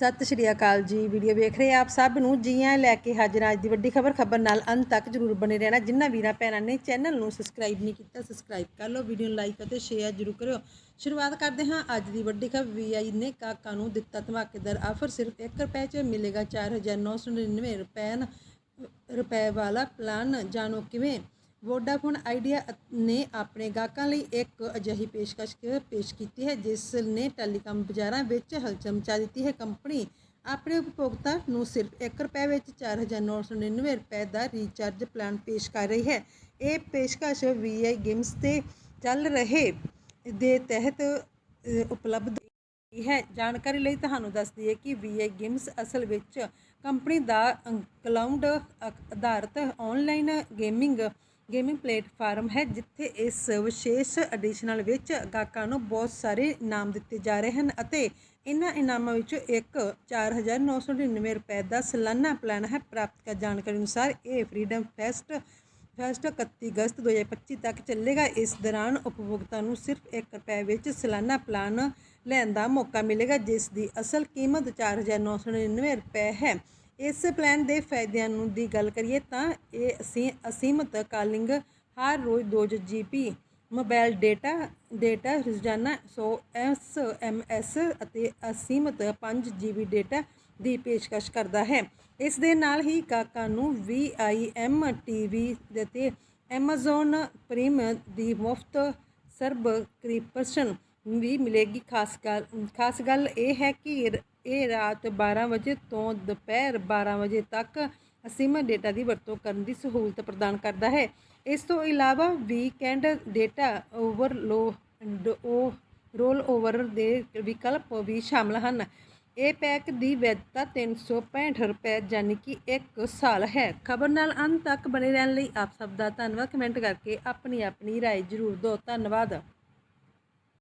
ਸਤਿ ਸ਼੍ਰੀ ਅਕਾਲ ਜੀ। ਵੀਡੀਓ ਵੇਖ ਰਹੇ ਆਪ ਸਭ ਨੂੰ ਜੀਆਂ ਲੈ ਕੇ ਹਾਜ਼ਰ ਅੱਜ ਦੀ ਵੱਡੀ ਖਬਰ ਖਬਰ ਨਾਲ ਅੰਤ ਤੱਕ ਜਰੂਰ ਬਣੇ ਰਹਿਣਾ। ਜਿਨ੍ਹਾਂ ਵੀਰਾਂ ਭੈਣਾਂ ਨੇ ਚੈਨਲ ਨੂੰ ਸਬਸਕ੍ਰਾਈਬ ਨਹੀਂ ਕੀਤਾ ਸਬਸਕ੍ਰਾਈਬ ਕਰ ਲਓ। ਵੀਡੀਓ ਨੂੰ ਲਾਈਕ ਅਤੇ ਸ਼ੇਅਰ ਜਰੂਰ ਕਰਿਓ। ਸ਼ੁਰੂਆਤ ਕਰਦੇ ਹਾਂ ਅੱਜ ਦੀ ਵੱਡੀ ਖਬਰ। ਵੀਆਈ ਨੇ ਕਾਕਾ ਨੂੰ ਦਿੱਤਾ ਧਮਾਕੇਦਾਰ ਆਫਰ ਸਿਰਫ 1 ਰੁਪਏ 'ਚ ਮਿਲੇਗਾ 4999 ਰੁਪਏ ਰੁਪਏ ਵਾਲਾ ਪਲਾਨ ਜਾਣੋ ਕਿਵੇਂ? ਵੋਡਾਫੋਨ ਆਈਡੀਆ ਨੇ ਆਪਣੇ ਗਾਹਕਾਂ ਲਈ ਇੱਕ ਅਜਿਹੀ ਪੇਸ਼ਕਸ਼ ਪੇਸ਼ ਕੀਤੀ ਹੈ, ਜਿਸ ਨੇ ਟੈਲੀਕਾਮ ਬਾਜ਼ਾਰਾਂ ਵਿੱਚ ਹਲਚਲ ਮਚਾ ਦਿੱਤੀ ਹੈ। ਕੰਪਨੀ ਆਪਣੇ ਉਪਭੋਗਤਾ ਨੂੰ ਸਿਰਫ 1 ਰੁਪਏ ਵਿੱਚ 4999 ਰੁਪਏ ਦਾ ਰੀਚਾਰਜ ਪਲਾਨ ਪੇਸ਼ ਕਰ ਰਹੀ ਹੈ। ਇਹ ਪੇਸ਼ਕਸ਼ VI ਗੇਮਸ ਤੇ ਚੱਲ ਰਹੇ ਦੇ ਤਹਿਤ ਉਪਲਬਧ ਹੈ। ਜਾਣਕਾਰੀ ਲਈ ਤੁਹਾਨੂੰ ਦੱਸ ਦਈਏ ਕਿ VI ਗੇਮਸ ਅਸਲ ਵਿੱਚ ਕੰਪਨੀ ਦਾ ਕਲਾਊਡ ਆਧਾਰਿਤ ਆਨਲਾਈਨ ਗੇਮਿੰਗ ਗੇਮਿੰਗ ਪਲੇਟਫਾਰਮ ਹੈ, ਜਿੱਥੇ ਇਸ ਵਿਸ਼ੇਸ਼ ਐਡੀਸ਼ਨਲ ਵਿੱਚ ਗਾਹਕਾਂ ਨੂੰ ਬਹੁਤ ਸਾਰੇ ਇਨਾਮ ਦਿੱਤੇ ਜਾ ਰਹੇ ਹਨ ਅਤੇ ਇਹਨਾਂ ਇਨਾਮਾਂ ਵਿੱਚੋਂ ਇੱਕ 4999 ਰੁਪਏ ਦਾ ਸਾਲਾਨਾ ਪਲਾਨ ਹੈ। ਪ੍ਰਾਪਤ ਕਰ ਜਾਣਕਾਰੀ ਅਨੁਸਾਰ ਇਹ ਫਰੀडम ਫੈਸਟ ਫੈਸਟ 31 ਅਗਸਤ 2025 ਤੱਕ ਚੱਲੇਗਾ। ਇਸ ਦੌਰਾਨ ਉਪਭੋਗਤਾ ਨੂੰ ਸਿਰਫ 1 ਰੁਪਏ ਵਿੱਚ ਸਾਲਾਨਾ ਪਲਾਨ ਲੈਣ ਦਾ ਮੌਕਾ ਮਿਲੇਗਾ, ਜਿਸ ਦੀ ਅਸਲ ਕੀਮਤ 4999 ਰੁਪਏ ਹੈ। ਇਸ ਪਲਾਨ ਦੇ ਫਾਇਦਿਆਂ ਨੂੰ ਦੀ ਗੱਲ ਕਰੀਏ ਤਾਂ ਇਹ ਅਸੀਂ, ਅਸੀਮਤ ਕਾਲਿੰਗ ਹਰ ਰੋਜ਼ 2 ਜੀਬੀ ਮੋਬਾਈਲ ਡੇਟਾ ਡੇਟਾ ਰੋਜ਼ਾਨਾ 100 ਐਸ ਅਤੇ ਅਸੀਮਤ 5 ਜੀਬੀ ਡੇਟਾ ਦੀ ਪੇਸ਼ਕਸ਼ ਕਰਦਾ ਹੈ। ਇਸ ਦੇ ਨਾਲ ਹੀ ਗਾਹਕਾਂ ਨੂੰ VIM ਟੀਵੀ ਅਤੇ Amazon ਪ੍ਰੀਮ ਦੀ ਮੁਫਤ ਸਰਬਕ੍ਰਿਪਸ਼ਨ ਵੀ ਮਿਲੇਗੀ ਖਾਸ ਗੱਲ ਖਾਸ ਗੱਲ ਇਹ ਹੈ ਕਿ ਰ- ਇਹ ਰਾਤ 12 ਵਜੇ ਤੋਂ ਦੁਪਹਿਰ 12 ਵਜੇ ਤੱਕ ਅਸੀਮਤ ਡੇਟਾ ਦੀ ਵਰਤੋਂ ਕਰਨ ਦੀ ਸਹੂਲਤ ਪ੍ਰਦਾਨ ਕਰਦਾ ਹੈ ਇਸ ਤੋਂ ਇਲਾਵਾ ਵੀਕਐਂਡ ਡੇਟਾ ਓਵਰਲੋਡ ਉਹ ਰੋਲ ਓਵਰ ਦੇ ਵਿਕਲਪ ਵੀ ਸ਼ਾਮਲ ਹਨ ਇਹ ਪੈਕ ਦੀ ਵੈਧਤਾ 365 ਰੁਪਏ ਯਾਨੀ ਕਿ 1 ਸਾਲ ਹੈ ਖਬਰ ਨਾਲ ਅੰਤ ਤੱਕ ਬਣੇ ਰਹਿਣ ਲਈ ਆਪ ਸਭ ਦਾ ਧੰਨਵਾਦ ਕਮੈਂਟ ਕਰਕੇ ਆਪਣੀ ਆਪਣੀ رائے ਜ਼ਰੂਰ ਦਿਓ ਧੰਨਵਾਦ